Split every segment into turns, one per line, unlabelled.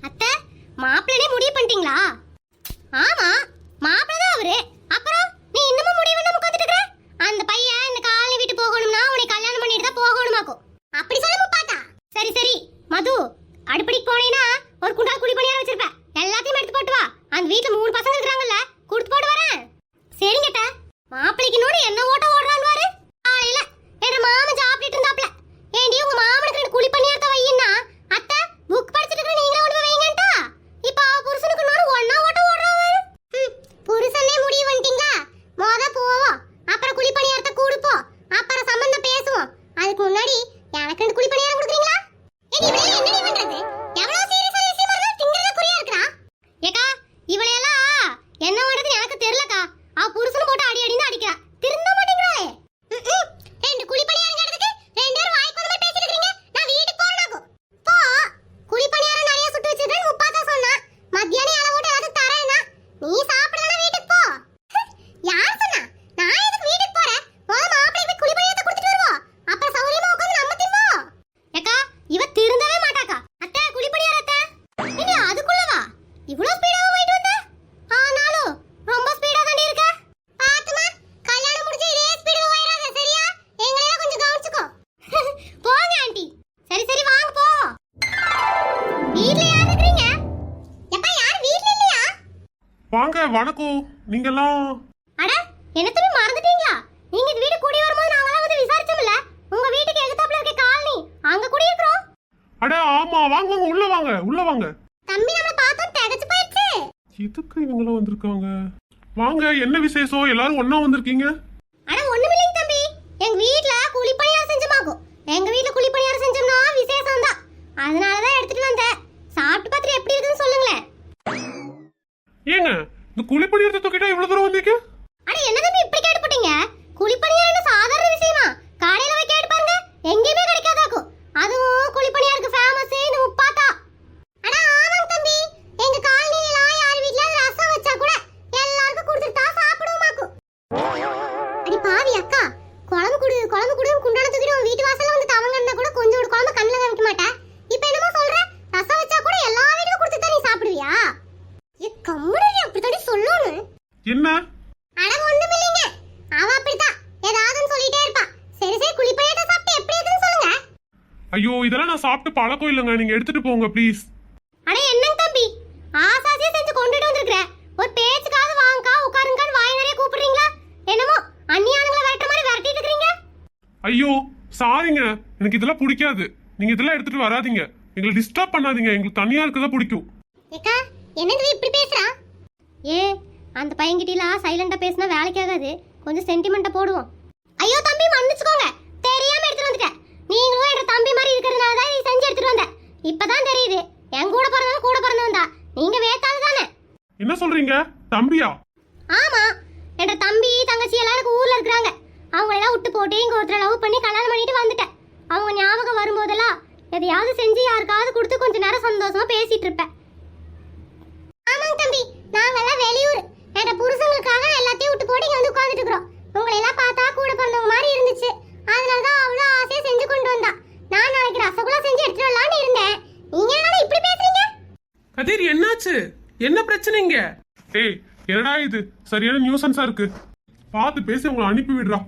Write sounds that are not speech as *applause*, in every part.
அத்தை மாப்பிள்ளனே முடிவு பண்ணிட்டீங்களா? ஆமா மாப்பிள்ளை தான் அவரு. அப்புறம் நீ இன்னமும் முடிவு பண்ண உட்காந்துட்டு அந்த பையன் இந்த காலனி வீட்டு போகணும்னா உன்னை கல்யாணம் பண்ணிட்டு தான் போகணுமாக்கும். அப்படி சொல்ல பாத்தா சரி சரி. மது அடுப்படிக்கு போனேனா ஒரு குண்டால் குடி பணியாரம் வச்சிருப்பேன். எல்லாத்தையும் எடுத்து போட்டு வா. அந்த வீட்டுல மூணு பசங்க இருக்கிறாங்கல்ல கொடுத்து போட்டு வரேன். சரிங்கட்ட மாப்பிள்ளைக்கு என்ன ஓட்ட ஓடுறான்னு பாரு காலையில என் மாமன் சாப்பிட்டுட்டு இருந்தாப்ல ஏண்டி உங்க மாமனுக்கு ரெண்டு குழி பணியாரத்தை வையின்னா அத்தை புக் படிச்சிட்டு இருக்க நீங்களே ஒண்ணு வைங்கன்ட்டா இப்போ அவ புருஷனுக்கு நோடு ஒண்ணா ஓட்ட ஓடுறான் பாரு ம், புருஷனே முடிவு பண்ணிட்டீங்களா மொத போவோம் அப்புறம் குழி பணியாரத்தை கொடுப்போம் அப்புறம் சம்பந்தம் பேசுவோம் அதுக்கு முன்னாடி எனக்கு ரெண்டு குழி பணியாரம் கொடுக்குறீங்களா ஏடி இவளே என்னடி பண்றது எவ்வளவு சீரியஸான விஷயமா இருந்தாலும் திங்கிறத குறியா இருக்கறா ஏக்கா இவளையெல்லாம் என்ன பண்றது எனக்கு தெரியலக்கா. அவ புருஷன் போட்டு அடி அடின்னு அடிக்கிறா.
நீங்கெல்லாம்
அட என்ன தம்பி மறந்துட்டீங்களா? நீங்க இந்த வீடு குடி வரும்போது நாங்கலாம் வந்து விசாரிச்சோம்ல? உங்க வீட்டுக்கு எதிர்த்தாப்புல இருக்க காலனி. அங்க குடி இருக்கிறோம்
அட ஆமா வாங்க வாங்க உள்ள வாங்க உள்ள வாங்க.
தம்பி நம்மள பார்த்தோம் திகச்சு போயிடுச்சு.
எதுக்கு இவங்கெல்லாம் வந்திருக்காங்க? வாங்க என்ன விசேஷம்? எல்லாரும் ஒண்ணா வந்திருக்கீங்க?
அட ஒண்ணுமில்லைங்க தம்பி. எங்க வீட்ல குழிப்பணியாரம் செஞ்சமாக்கும். எங்க வீட்ல குழிப்பணியாரம் செஞ்சோம்னா விசேஷம் தான். அதனால தான் எடுத்துட்டு வந்தேன். சாப்பிட்டு பார்த்துட்டு எப்படி இருக்குன்னு சொல்லுங்களேன்.
ஏங்க இந்த குழிப்பணியத்தை தூக்கிட்டா இவ்வளவு தூரம் வந்தீங்க
அட என்ன தம்பி இப்படி கேட்டு போட்டீங்க குழிப்பணியாரம் என்ன சாதாரண விஷயமா? காலையில போய் கேட்டு பாருங்க. எங்கேயுமே கிடைக்காதாக்கும் அதுவும் குழிப்பணியாருக்கு ஃபேமஸ் இந்த உப்பாத்தா அட ஆமாங்க தம்பி எங்க காலனில யார் வீட்ல ரசம் வச்சா கூட எல்லாருக்கும் கொடுத்துட்டு தான் சாப்பிடுவோமாக்கும் அடி பாவி அக்கா குழம்பு குடு குழம்பு குடுன்னு குண்டான தூக்கிட்டு உன் வீட்டு வாசல்ல வந்து தவங்கன்னா கூட கொஞ்சம் ஒரு குழம்பு கண்ணில் காமிக்க மாட்டேன் இப்போ என்னமோ சொல்ற ரசம் வச்சா கூட எல்லா வீட்டுக்கும் கொடுத்துட்டு தான் நீ சாப்பிடுவியா ஏ கம்முடி அப்படித்தாடி சொல்லணும்
என்ன
அட ஒண்ணுமில்லைங்க அவ அப்படித்தான் ஏதாவதுன்னு சொல்லிட்டே இருப்பா சரி சரி குளிப்பையத்தை சாப்பிட்டு எப்படி இருக்குன்னு சொல்லுங்க
ஐயோ இதெல்லாம் நான் சாப்பிட்டு பழக்கம் இல்லைங்க. நீங்க எடுத்துட்டு போங்க ப்ளீஸ்
அட என்னங்க தம்பி? ஆசாசியா செஞ்சு கொண்டுட்டு வந்திருக்கிற? ஒரு பேச்சுக்காவது வாங்கக்கா உட்காருங்கன்னு வாய் நிறைய கூப்பிடுறீங்களா? என்னமோ அந்நியானுங்களை விரட்டுற மாதிரி விரட்டிட்டு இருக்கீங்க
ஐயோ சாரிங்க. எனக்கு இதெல்லாம் பிடிக்காது. நீங்க இதெல்லாம் எடுத்துட்டு வராதீங்க. எங்களை டிஸ்டர்ப் பண்ணாதீங்க. எங்களுக்கு தனியா இருக்கதான் பிடிக்கும்.
ஏக்கா என்னது இப்படி பேசுறா? ஏ அந்த பையன்கிட்டலாம் சைலண்டா பேசினா வேலைக்கு ஆகாது. கொஞ்சம் சென்டிமெண்ட்டை போடுவோம். ஐயோ தம்பி மன்னிச்சுக்கோங்க. நீங்களும் என்ற தம்பி மாதிரி இருக்கிறதுனால தான் இதை செஞ்சு எடுத்துட்டு வந்தேன். இப்பதான் தெரியுது. என் கூட பிறந்தவன் கூட பிறந்தவன் தான். நீங்க வேத்தாள் தானே?
என்ன சொல்றீங்க? தம்பியா?
ஆமா. என்ற தம்பி தங்கச்சி எனக்கு ஊர்ல இருக்கிறாங்க. அவங்க எல்லாம் விட்டு போட்டு இங்க ஒருத்தர் லவ் பண்ணி கல்யாணம் பண்ணிட்டு வந்துட்டேன். அவங்க ஞாபகம் வரும்போதெல்லாம் எதையாவது செஞ்சு யாருக்காவது கொடுத்து கொஞ்ச நேரம் சந்தோஷமா பேசிட்டு இருப்பேன். ஆமாங்க தம்பி. நாங்கெல்லாம் வெளியூர். என்ற புருஷங்களுக்காக எல்லாத்தையும் விட்டு போட்டு இங்க வந்து உட்கார்ந்துட்டு இருக்கிறோம். உங்களை எல்லாம் பார்த்தா கூட பிறந்தவங்க மாதிரி இருந்துச்சு. அதனால தான் அவ்வளோ ஆசையா செஞ்சு கொண்டு வந்தா. நான் நாளைக்கு ரசகுல்லா செஞ்சு எடுத்துட்டு வரலாம்னு இருந்தேன். நீங்க என்னடா இப்படி பேசுறீங்க?
கதிர் என்னாச்சு? என்ன பிரச்சனைங்க
ஏய் என்னடா இது? சரியான நியூசன்ஸா இருக்கு. பார்த்து பேசி உங்களை அனுப்பி விடுறா.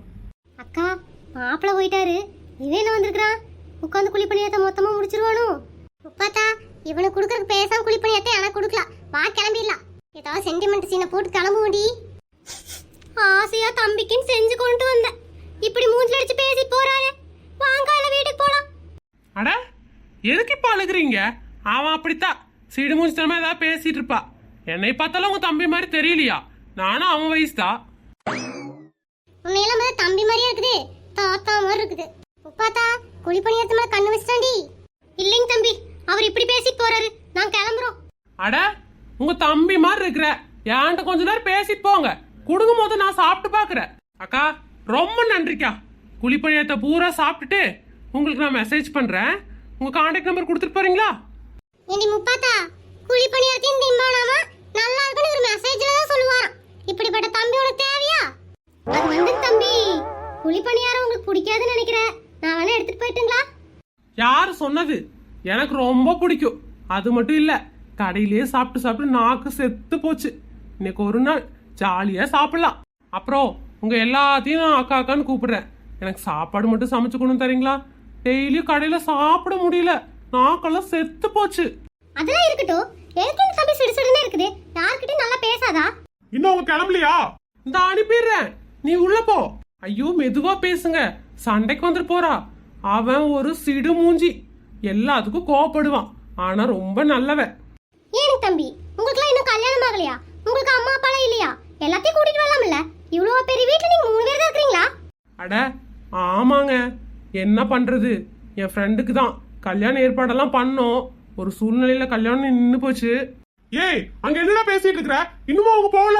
அக்கா மாப்பிள்ள போயிட்டாரு. இவன் என்ன வந்திருக்கான் உட்காந்து குழி பணியாத்த மொத்தமா முடிச்சிருவானோ? முப்பாத்தா இவனுக்கு கொடுக்கறதுக்கு பேசாம குழி பணியாத்த எனக்கு கொடுக்கலாம்? வா கிளம்பிடலாம். ஏதாவது சென்டிமெண்ட் சீனை போட்டு கிளம்புவோடி ஆசையா தம்பிக்குன்னு செஞ்சு கொண்டு வந்தேன். இப்படி மூஞ்சில அடிச்சு பேசி போறாரு வாங்க இல்ல வீட்டுக்கு போலாம்.
அட எதுக்கு இப்ப அழுகுறீங்க? அவன் அப்படித்தான் சிடுமூஞ்சித்தனமா ஏதாவது பேசிட்டு இருப்பா. என்னை பார்த்தாலும் உங்க தம்பி மாதிரி தெரியலையா? நானும் அவன் வயசு தான்
இருக்குது. முப்பாத்தா குழி பணியாரத்து மேல கண்ணு வச்சிட்டாண்டி. இல்லைங்க தம்பி அவர் இப்படி பேசிட்டு போறாரு. நான் கிளம்புறோம்.
அட உங்க தம்பி மாதிரி இருக்கிற. என்கிட்ட கொஞ்ச நேரம் பேசிட்டு போங்க. குடுக்கும் போது நான் சாப்பிட்டு பாக்குறேன் அக்கா ரொம்ப நன்றிக்கா. குழிப்பணியத்தை பூரா சாப்பிட்டுட்டு உங்களுக்கு நான் மெசேஜ் பண்றேன். உங்க கான்டாக்ட் நம்பர் கொடுத்துட்டு போறீங்களா?
ஏண்டி முப்பாத்தா குழி பணியாரத்தையும் திம்பானாமா நல்லா இருக்குன்னு ஒரு மெசேஜ்ல தான் சொல்லுவாராம். இப்படிப்பட்ட தம்பி உனக்கு தேவையா? அது வந்து தம்பி குழி பணியாரம் உங்களுக்கு பிடிக்காதுன்னு நினைக்கிறேன். நான் வேணா எடுத்துட்டு போயிட்டுங்களா?
யார் சொன்னது? எனக்கு ரொம்ப பிடிக்கும். அது மட்டும் இல்ல கடையிலேயே சாப்பிட்டு சாப்பிட்டு நாக்கு செத்து போச்சு. இன்னைக்கு ஒரு நாள் ஜாலியா சாப்பிடலாம். அப்புறம் உங்க எல்லாத்தையும் நான் அக்கா அக்கான்னு கூப்பிடுறேன். எனக்கு சாப்பாடு மட்டும் சமைச்சு கொண்டு தரீங்களா? டெய்லியும் கடையில சாப்பிட முடியல. நாக்கெல்லாம் செத்து போச்சு.
அதெல்லாம் இருக்கட்டும். எதுக்கு இந்த தம்பி சிடுசிடுன்னு இருக்குது. யார்கிட்டயும் நல்லா பேசாதா?
இன்னும் அவங்க கிளம்பலையா?
இந்த அனுப்பிடுறேன். நீ உள்ள போ. ஐயோ மெதுவா பேசுங்க. சண்டைக்கு வந்துட்டு போறா. அவன் ஒரு சிடு மூஞ்சி. எல்லாத்துக்கும் கோவப்படுவான். ஆனா ரொம்ப நல்லவன்.
ஏனுங்க தம்பி? உங்களுக்குலாம் இன்னும் கல்யாணம் ஆகலையா? உங்களுக்கு அம்மா அப்பாலாம் இல்லையா? எல்லாத்தையும் கூட்டிட்டு வரலாம்ல. இவ்வளவு பெரிய வீட்டுல நீங்க மூணு பேர் தான் இருக்கிறீங்களா?
அட ஆமாங்க. என்ன பண்றது? என் ஃப்ரெண்டுக்கு தான். கல்யாண ஏற்பாடெல்லாம் பண்ணோம். ஒரு சூழ்நிலையில கல்யாணம் நின்று போச்சு.
ஏய் அங்க என்னடா பேசிட்டு இருக்கிற? இன்னுமா அவங்க போகல?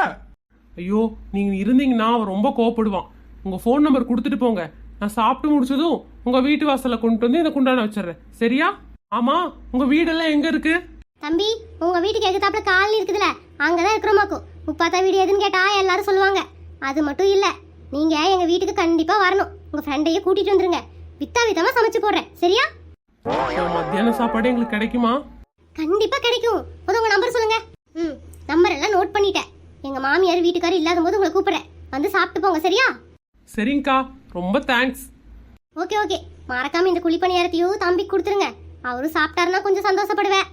ஐயோ நீங்க இருந்தீங்கன்னா அவன் ரொம்ப கோவப்படுவான். உங்க ஃபோன் நம்பர் கொடுத்துட்டு போங்க. நான் சாப்பிட்டு முடிச்சதும் உங்க வீட்டு வாசல்ல கொண்டு வந்து இந்த குண்டான வச்சிடுறேன். சரியா? ஆமா உங்க வீடெல்லாம் எங்க இருக்கு?
தம்பி உங்க வீட்டுக்கு எதிர்த்தாப்புல காலனி இருக்குதுல? அங்கதான் இருக்கிறோமாக்கு முப்பாத்தா வீடு எதுன்னு கேட்டா எல்லாரும் சொல்லுவாங்க. அது மட்டும் இல்ல நீங்க எங்க வீட்டுக்கு கண்டிப்பா வரணும். உங்க ஃப்ரெண்டையே கூட்டிட்டு வந்துருங்க. வித்தா வித்தமா சமைச்சு போடுறேன். சரியா?
மத்தியான சாப்பாடு எங்களுக்கு கிடைக்குமா?
கண்டிப்பா கிடைக்கும். முத உங்க நம்பர் சொல்லுங்க. ம் நம்பர் எல்லாம் நோட் பண்ணிட்டேன். எங்க மாமியார் வீட்டுக்காரர் இல்லாத போது உங்களை கூப்பிடுறேன். வந்து சாப்பிட்டு போங்க சரியா?
சரிங்கக்கா. ரொம்ப தேங்க்ஸ்
ஓகே ஓகே. மறக்காம இந்த குழிப்பணியாரத்தையும் தம்பிக்கு கொடுத்துருங்க. அவரும் சாப்பிட்டாருன்னா கொஞ்சம் சந்தோஷப்படுவேன்.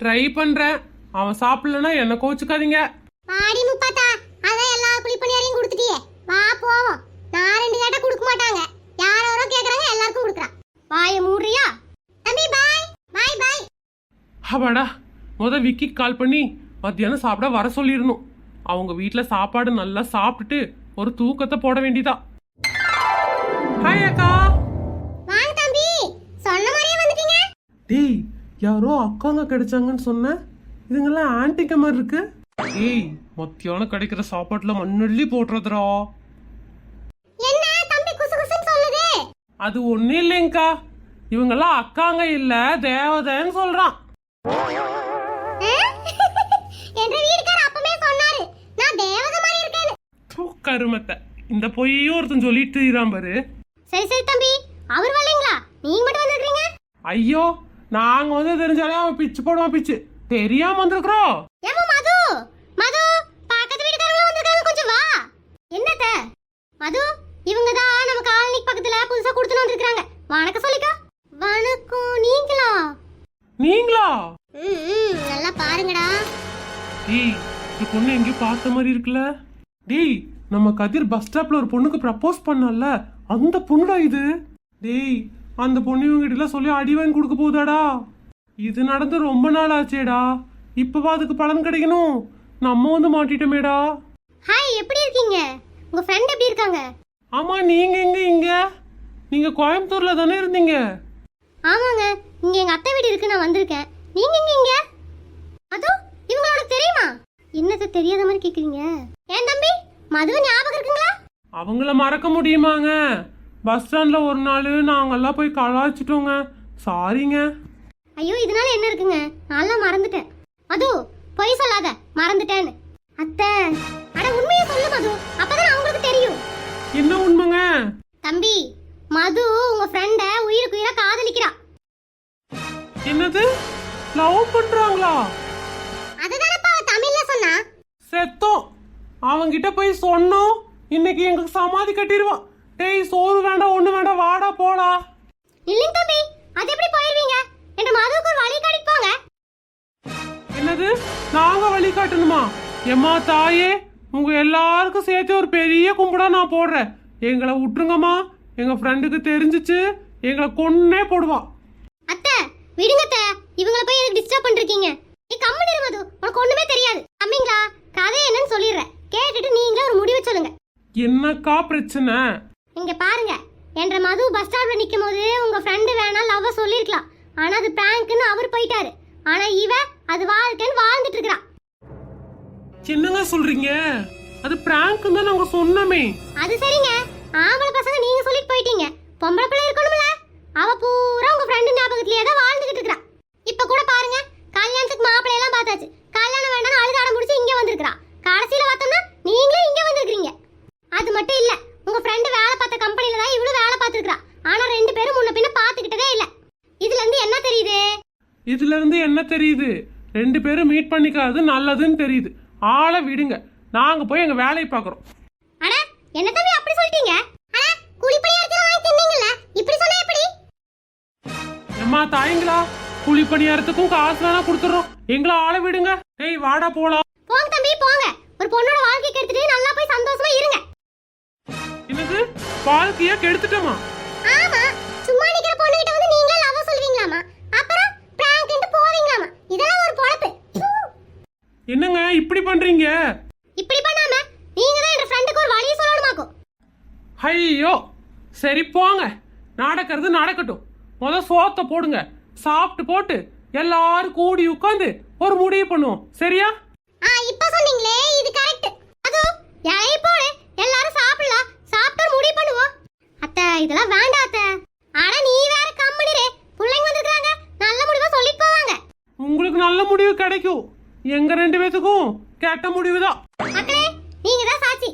ட்ரை பண்றேன். அவன் சாப்பிடலன்னா என்ன கோச்சுக்காதீங்க.
வாடி முப்பாத்தா அதான் எல்லா குழிப்பணியாரையும் கொடுத்துட்டியே வா போவோம் நான் ரெண்டு கேட்டா கொடுக்க மாட்டாங்க யாரோ கேக்குறாங்க எல்லாருக்கும் கொடுக்குறான் வாய மூடுறியா தம்பி பாய் பாய் பாய்
அப்பாடா முத விக்கி கால் பண்ணி மத்தியானம் சாப்பிட வர சொல்லிடணும். அவங்க வீட்டில் சாப்பாடு நல்லா சாப்பிட்டுட்டு ஒரு தூக்கத்தை போட வேண்டியதா. ஹாய் அக்கா.
வாங்க தம்பி. சொன்ன மாதிரியே வந்துட்டீங்க.
டேய் யாரோ அக்காங்க கிடைச்சாங்கன்னு சொன்னேன் இதுங்கெல்லாம் ஆன்டிக்க மாதிரி இருக்கு. டேய் மத்தியானம் கிடைக்கிற சாப்பாட்டுல மண்ணள்ளி போட்டுறதுடா.
என்ன? தம்பி குசு குசுன்னு சொல்லுது.
அது ஒன்றும் இல்லைங்கக்கா இவங்கெல்லாம் அக்காங்க இல்ல தேவதைன்னு சொல்றான். *laughs* கருமத்தை. இந்த பொய்யும் ஒருத்தன் சொல்லிட்டு திரியிறான் பாரு.
சரி சரி தம்பி. அவர் வரலைங்களா? நீங்க மட்டும் வந்திருக்கீங்க
ஐயோ நாங்க வந்து தெரிஞ்சாலே அவன் பிச்சு போடுவான் பிச்சு. தெரியாம வந்திருக்கிறோம்.
ஏமா மது? மது பக்கத்து வீட்டுக்காரங்க வந்திருக்காங்க. கொஞ்சம் வா. என்னத்த? மது இவங்க தான் நம்ம காலனிக்கு பக்கத்துல புதுசா கொடுத்துட்டு வந்திருக்காங்க வணக்கம் சொல்லிக்கோ. வணக்கம் நீங்களா?
நீங்களா?
ம் நல்லா பாருங்கடா.
டேய் இந்த பொண்ணு எங்கேயோ பார்த்த மாதிரி இருக்குல்ல? டேய் நம்ம கதிர் பஸ் ஸ்டாப்ல ஒரு பொண்ணுக்கு ப்ரப்போஸ் பண்ணல அந்த பொண்ணுடா இது? டேய் அந்த பொண்ணு இவங்க சொல்லி அடி வாங்கி கொடுக்க போகுதாடா. இது நடந்து ரொம்ப நாள் ஆச்சேடா. இப்பவா அதுக்கு பலன் கிடைக்கணும்? நம்ம வந்து மாட்டிட்டோமேடா.
ஹாய் எப்படி இருக்கீங்க? உங்க ஃப்ரெண்ட் எப்படி இருக்காங்க?
ஆமா நீங்க எங்க இங்க? நீங்க கோயம்புத்தூர்ல தானே இருந்தீங்க?
ஆமாங்க இங்க எங்க அத்தை வீடு நான் வந்திருக்கேன். நீங்க எங்க இங்க? அதோ இவங்களோட தெரியுமா? என்னத்த தெரியாத மாதிரி கேக்குறீங்க? ஏன் தம்பி மதுவை ஞாபகம் இருக்குங்களா?
அவங்கள மறக்க முடியுமாங்க? பஸ் ஸ்டாண்ட்ல ஒரு நாள் நாங்கெல்லாம் போய் கலாய்ச்சிட்டோங்க. சாரிங்க
ஐயோ இதனால என்ன இருக்குங்க? நான்லாம் மறந்துட்டேன். மது பொய் சொல்லாத. மறந்துட்டேன்னு. அத்தை அட உண்மையை சொல்லு மது. அப்பதான் அவங்களுக்கு தெரியும்.
என்ன உண்மைங்க?
தம்பி மது உங்க ஃப்ரெண்ட உயிருக்கு உயிரா காதலிக்கிறா.
என்னது? லவ் பண்றாங்களா?
அதுதானப்பா அவ தமிழ்ல சொன்னா.
செத்தோம் அவங்கிட்ட போய் சொன்னோம். இன்னைக்கு எங்களுக்கு சமாதி கட்டிடுவான் டேய் சோறு வேண்டாம் ஒண்ணு வேண்டாம் வாடா போடா.
இல்லைங்க தம்பி அது எப்படி போயிருவீங்க? என்ற மதுவுக்கு ஒரு வழி காட்டிட்டு போங்க.
என்னது? நாங்க வழி காட்டணுமா? எம்மா தாயே உங்க எல்லாருக்கும் சேர்த்து ஒரு பெரிய கும்பிடா நான் போடுறேன். எங்களை விட்டுருங்கம்மா. எங்க ஃப்ரெண்டுக்கு தெரிஞ்சிச்சு எங்களை கொன்னே போடுவா.
அத்தை விடுங்க அத்தை. இவங்கள போய் எதுக்கு டிஸ்டர்ப் பண்ணிருக்கீங்க நீ கம்முனு இரு மது. உனக்கு ஒண்ணுமே தெரியாது. அம்மிங்களா? கதை என்னன்னு சொல்லிடுறேன். கேட்டுட்டு நீங்களே ஒரு முடிவு சொல்லுங்க.
என்னக்கா பிரச்சனை?
இங்க பாருங்க. என்ற மது பஸ் ஸ்டாப்ல நிக்கும் போது உங்க ஃப்ரெண்டு வேணா லவ் சொல்லிருக்கலாம் ஆனா அது பிராங்க்னு அவர் போயிட்டாரு. ஆனா இவ அது வாழ்க்கைன்னு வாழ்ந்துட்டு இருக்கா
என்னங்க சொல்றீங்க? அது பிராங்க் தான் நாங்க சொன்னோமே.
அது சரிங்க. ஆம்பளை பசங்க நீங்க சொல்லிட்டு போயிட்டீங்க. பொம்பளை பிள்ளை இருக்கணும்ல. அவ பூரா உங்க ஃப்ரெண்டு ஞாபகத்திலேயே தான் வாழ்ந்துகிட்டு இருக்கா இப்ப கூட பாருங்க கல்யாணத்துக்கு மாப்பிள்ளை எல்லாம் பார்த்தாச்சு. கல்யாணம் வேண்டாம்னு அழுது அடம் முடிச்சு இங்க வந்திருக்கா கடைசியில பார்த்தோம்னா நீங்களும் இங்க வந்திருக்கீங்க அது மட்டும் இல்ல உங்க ஃப்ரெண்டு வேலை பார்த்த கம்பெனில தான் இவ்வளவு வேலை பார்த்துருக்கா ஆனா ரெண்டு பேரும் முன்ன பின்ன பாத்துக்கிட்டதே இல்ல. இதுல இருந்து என்ன தெரியுது?
இதுல இருந்து என்ன தெரியுது? ரெண்டு பேரும் மீட் பண்ணிக்காது நல்லதுன்னு தெரியுது. ஆளை விடுங்க. நாங்க போய் எங்க வேலையை பார்க்குறோம்.
அட என்ன தம்பி அப்படி சொல்லிட்டீங்க அட குழிப்பணியாரத்துல வாங்கி தின்னீங்கல்ல இப்படி சொன்னா எப்படி
அம்மா தாய்ங்களா? கூலி பணியாரத்துக்கும் காசு வேணா கொடுத்துறோம் எங்களை ஆளை விடுங்க. ஏய் வாடா போலாம்.
போங்க தம்பி போங்க. ஒரு பொண்ணோட வாழ்க்கைக்கு எடுத்துட்டு நல்லா போய் சந்தோஷமா இருங்க.
என்னது? வாழ்க்கைய கெடுத்துட்டோமா?
ஆமா. சும்மா நிக்கிற பொண்ணுகிட்ட வந்து நீங்களே லவ் சொல்வீங்களாமா அப்புறம் பிராங்க்னு போவீங்களாமா? இதெல்லாம் ஒரு பொழப்பு. ப்பு.
என்னங்க இப்படி பண்றீங்க?
இப்படி பண்ணாம நீங்க தான் என் ஃப்ரெண்டுக்கு ஒரு வழி சொல்லணுமாக்கும்.
ஐயோ சரி போங்க. நடக்கிறது நடக்கட்டும். முத சோத்த போடுங்க. சாப்பிட்டு போட்டு எல்லாரும் கூடி உட்காந்து ஒரு முடிவு பண்ணுவோம். சரியா?
ஆ இப்ப சொன்னீங்களே இது கரெக்ட் அது இலைய போடு எல்லாரும் சாப்பிடலாம். சாப்பிட்டு முடிவு பண்ணுவோம். அத்தை இதெல்லாம் வேண்டாம் அத்தை. அட நீ வேற கம்முனிரே பிள்ளைங்க வந்திருக்காங்க நல்ல முடிவா சொல்லிட்டு போவாங்க.
உங்களுக்கு நல்ல முடிவு கிடைக்கும். எங்க ரெண்டு பேத்துக்கும் கெட்ட முடிவு தான்
மக்களே நீங்க தான் சாட்சி.